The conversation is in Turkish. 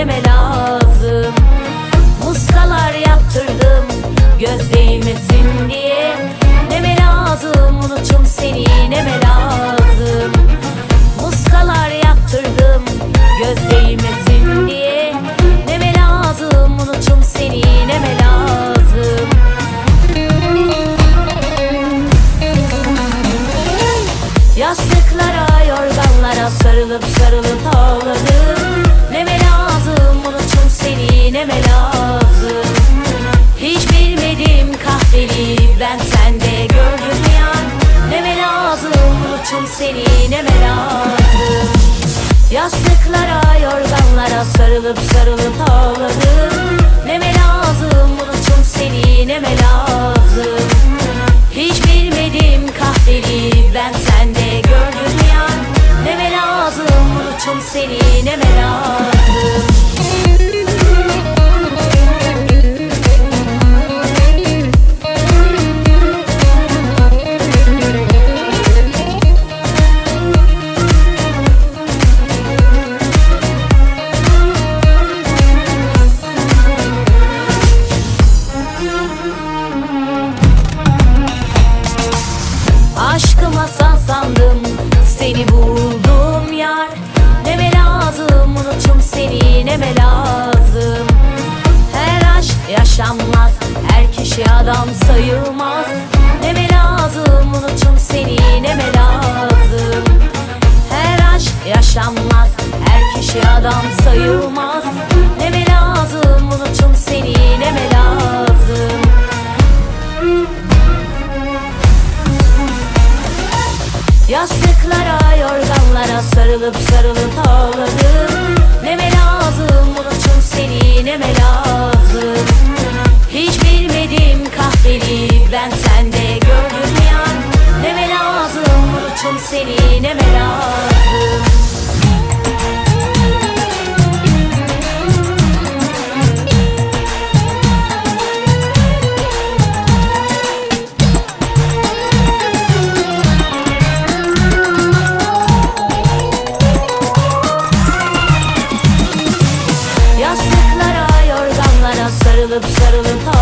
anneme lazım. Muskalar yaptırdım göz değmesin diye. Neme lazım unutum seni neme lazım. Muskalar yaptırdım göz değmesin diye. Neme lazım unutum seni neme lazım. Yastıklara yorganlara sarılıp sarılıp ben sende gördüm yan Neme lazım unutum seni neme lazım Yastıklara, yorganlara sarılıp sarılıp ağladım. Neme lazım unutum seni neme lazım Hiç bilmedim kahveli ben sende gördüm yan Neme lazım unutum seni neme lazım seni buldum yar. Neme lazım unutum seni neme lazım. Her aşk yaşanmaz her kişi adam sayılmaz. Neme lazım unutum seni neme lazım. Her aşk yaşanmaz her kişi adam sayılmaz sarılıp sarılıp ağladım. Neme lazım unutum seni neme lazım? Hiç bilmedim kahveli ben sende gördüm yan Neme lazım unutum seni neme lazım yorganlara sarılıp sarılıp